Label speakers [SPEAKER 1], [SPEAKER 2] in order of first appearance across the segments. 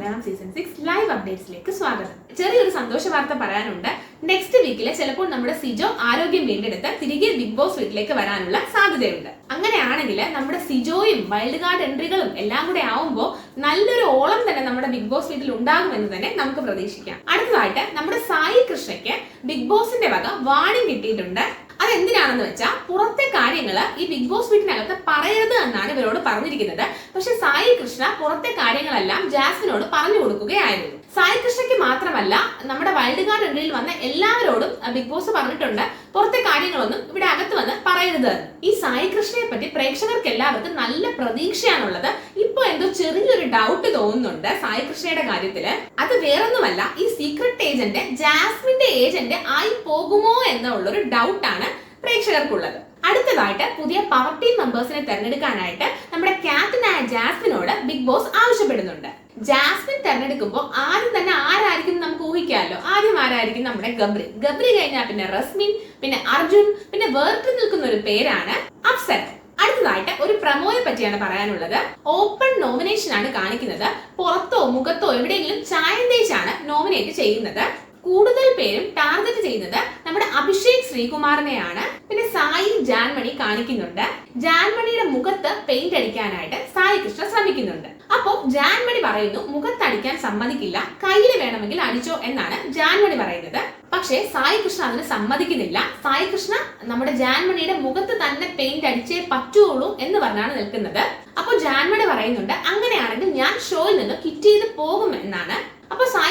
[SPEAKER 1] Malayalam season six live അപ്ഡേറ്റ്സിലേക്ക് സ്വാഗതം. ചെറിയൊരു സന്തോഷ വാർത്ത പറയാനുണ്ട്. നെക്സ്റ്റ് വീക്കിൽ ചിലപ്പോൾ നമ്മുടെ സിജോ ആരോഗ്യം വീണ്ടെടുത്ത് തിരികെ ബിഗ് ബോസ് വീട്ടിലേക്ക് വരാനുള്ള സാധ്യതയുണ്ട്. അങ്ങനെയാണെങ്കിൽ നമ്മുടെ സിജോയും വൈൽഡ് കാർഡ് എൻട്രികളും എല്ലാം കൂടെ ആവുമ്പോൾ നല്ലൊരു ഓളം തന്നെ നമ്മുടെ ബിഗ് ബോസ് വീട്ടിൽ ഉണ്ടാകുമെന്ന് തന്നെ നമുക്ക് പ്രതീക്ഷിക്കാം. അടുത്തതായിട്ട് നമ്മുടെ സായി കൃഷ്ണയ്ക്ക് ബിഗ് ബോസിന്റെ വക വാണിംഗ് കിട്ടിയിട്ടുണ്ട്. അതെന്തിനാണെന്ന് വെച്ചാൽ പുറത്തെ കാര്യങ്ങൾ ഈ ബിഗ് ബോസ് വീട്ടിനകത്ത് പറയരുത് എന്നാണ് ഇവരോട് പറഞ്ഞിരിക്കുന്നത്. പക്ഷെ സായി കൃഷ്ണ പുറത്തെ കാര്യങ്ങളെല്ലാം ജാസ്മിനോട് പറഞ്ഞു കൊടുക്കുകയായിരുന്നു. സായി കൃഷ്ണയ്ക്ക് മാത്രമല്ല നമ്മുടെ വൈൽഡ് കാർഡ് എൻട്രിയിൽ വന്ന എല്ലാവരോടും ബിഗ് ബോസ് പറഞ്ഞിട്ടുണ്ട് പുറത്തെ കാര്യങ്ങളൊന്നും ഇവിടെ അകത്ത് വന്ന് പറയരുത്. ഈ സായി കൃഷ്ണയെ പറ്റി പ്രേക്ഷകർക്ക് എല്ലാവർക്കും നല്ല പ്രതീക്ഷയാണുള്ളത്. ഇപ്പൊ എന്തോ ചെറിയൊരു ഡൗട്ട് തോന്നുന്നുണ്ട് സായി കൃഷ്ണയുടെ കാര്യത്തിൽ. അത് വേറൊന്നുമല്ല ഈ സീക്രട്ട് ഏജന്റ് ജാസ്മിന്റെ ഏജന്റ് ആയി പോകുമോ എന്നുള്ളൊരു ഡൗട്ടാണ് പ്രേക്ഷകർക്കുള്ളത്. അടുത്തതായിട്ട് പുതിയ പവർ ടീം മെമ്പേഴ്സിനെ തെരഞ്ഞെടുക്കാനായിട്ട് നമ്മുടെ ക്യാപ്റ്റനായ ജാസ്മിനോട് ബിഗ് ബോസ് ആവശ്യപ്പെടുന്നുണ്ട്. ജാസ്മിൻ തെരഞ്ഞെടുക്കുമ്പോൾ ആദ്യം തന്നെ ആരായിരിക്കും നമുക്ക് ഊഹിക്കാമല്ലോ. ആദ്യം ആരായിരിക്കും നമ്മുടെ ഗബ്രി. ഗബ്രി കഴിഞ്ഞാൽ പിന്നെ റസ്മിൻ പിന്നെ അർജുൻ പിന്നെ വേർട്ട് നിൽക്കുന്ന ഒരു പേരാണ് അപ്സര അടുത്തതായിട്ട് ഒരു പ്രമോയെ പറ്റിയാണ് പറയാനുള്ളത്. ഓപ്പൺ നോമിനേഷൻ ആണ് കാണിക്കുന്നത്. പുറത്തോ മുഖത്തോ എവിടെയെങ്കിലും ചായം തേച്ചാണ് നോമിനേറ്റ് ചെയ്യുന്നത്. കൂടുതൽ പേരും ടാർഗറ്റ് ചെയ്യുന്നത് നമ്മുടെ അഭിഷേക് ശ്രീകുമാറിനെയാണ്. പിന്നെ സായി ജാൻമണി കാണിക്കുന്നുണ്ട്. ജാൻമണിയുടെ മുഖത്ത് പെയിന്റ് അടിക്കാനായിട്ട് സായി കൃഷ്ണ ശ്രമിക്കുന്നുണ്ട്. അപ്പോൾ ജാൻമണി പറയുന്നു മുഖത്ത് അടിക്കാൻ സമ്മതിക്കില്ല. കയ്യിൽ വേണമെങ്കിൽ അടിച്ചോ എന്നാണ് ജാൻമണി പറയുന്നത്. പക്ഷേ സായി കൃഷ്ണ അതിന് സമ്മതിക്കുന്നില്ല. സായി കൃഷ്ണ നമ്മുടെ ജാൻമണിയുടെ മുഖത്ത് തന്നെ പെയിന്റ് അടിച്ചേ പറ്റുള്ളൂ എന്ന് പറഞ്ഞാണ് നിൽക്കുന്നത്. അപ്പോൾ ജാൻമണി പറയുന്നുണ്ട് അങ്ങനെയാണെങ്കിൽ ഞാൻ ഷോയിൽ നിന്ന് കിറ്റ് ചെയ്ത് പോകും എന്നാണ്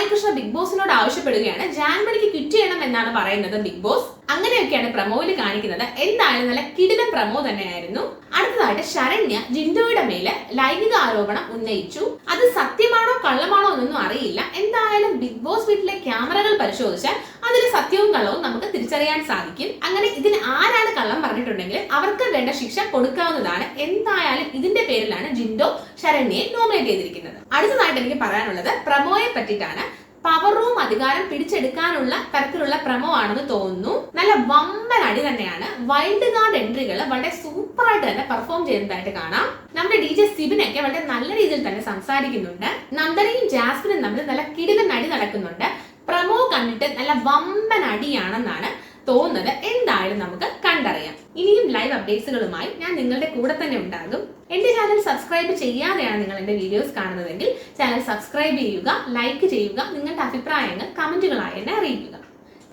[SPEAKER 1] അപ്പൊ സായി കൃഷ്ണ ബിഗ് ബോസിനോട് ആവശ്യപ്പെടുകയാണ്. ജാൻമണിക്ക് കിറ്റ് ചെയ്യണം എന്നാണ് പറയുന്നത് ബിഗ് ബോസ്. അങ്ങനെയൊക്കെയാണ് പ്രമോയിൽ കാണിക്കുന്നത്. എന്തായാലും നല്ല കിടില പ്രമോ തന്നെയായിരുന്നു. അടുത്തതായിട്ട് ശരണ്യ ജിൻഡോയുടെ മേൽ ലൈംഗിക ആരോപണം ഉന്നയിച്ചു. അത് സത്യമാണോ കള്ളമാണോ എന്നൊന്നും അറിയില്ല. എന്തായാലും ബിഗ് ബോസ് വീട്ടിലെ ക്യാമറകൾ പരിശോധിച്ചാൽ അതിൽ സത്യവും കള്ളവും നമുക്ക് തിരിച്ചറിയാൻ സാധിക്കും. അങ്ങനെ ഇതിന് ആരാണ് കള്ളം പറഞ്ഞിട്ടുണ്ടെങ്കിൽ അവർക്ക് വേണ്ട ശിക്ഷ കൊടുക്കാവുന്നതാണ് എന്തായാലും ഇതിന്റെ പേരിലാണ് ജിൻഡോ ശരണ്യെ നോമിനേറ്റ് ചെയ്തിരിക്കുന്നത്. അടുത്തതായിട്ട് എനിക്ക് പറയാനുള്ളത് പ്രമോയെ പറ്റിയിട്ടാണ്. പവർ റൂം അധികാരം പിടിച്ചെടുക്കാനുള്ള തരത്തിലുള്ള പ്രമോ ആണെന്ന് തോന്നുന്നു. നല്ല വമ്പൻ അടി തന്നെയാണ്. വൈൽഡ് കാർഡ് എൻട്രികൾ വളരെ സൂപ്പർ ആയിട്ട് തന്നെ പെർഫോം ചെയ്യുന്നതായിട്ട് കാണാം. നമ്മുടെ ഡി ജെ സിബിനൊക്കെ വളരെ നല്ല രീതിയിൽ തന്നെ സംസാരിക്കുന്നുണ്ട്. നന്ദനയും ജാസ്മിനും തമ്മിൽ നല്ല കിടിലൻ അടി നടക്കുന്നുണ്ട്. പ്രമോ കണ്ടിട്ട് നല്ല വമ്പൻ അടിയാണെന്നാണ് തോന്നുന്നത്. എന്തായാലും നമുക്ക് കണ്ടറിയാം. ഇനിയും ലൈവ് അപ്ഡേറ്റ്സുകളുമായി ഞാൻ നിങ്ങളുടെ കൂടെ തന്നെ ഉണ്ടാകും. എന്റെ ചാനൽ സബ്സ്ക്രൈബ് ചെയ്യാതെയാണ് നിങ്ങൾ എന്റെ വീഡിയോസ് കാണുന്നതെങ്കിൽ ചാനൽ സബ്സ്ക്രൈബ് ചെയ്യുക ലൈക്ക് ചെയ്യുക നിങ്ങളുടെ അഭിപ്രായങ്ങൾ കമന്റുകളായി എന്നെ അറിയിക്കുക.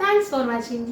[SPEAKER 1] Thanks for watching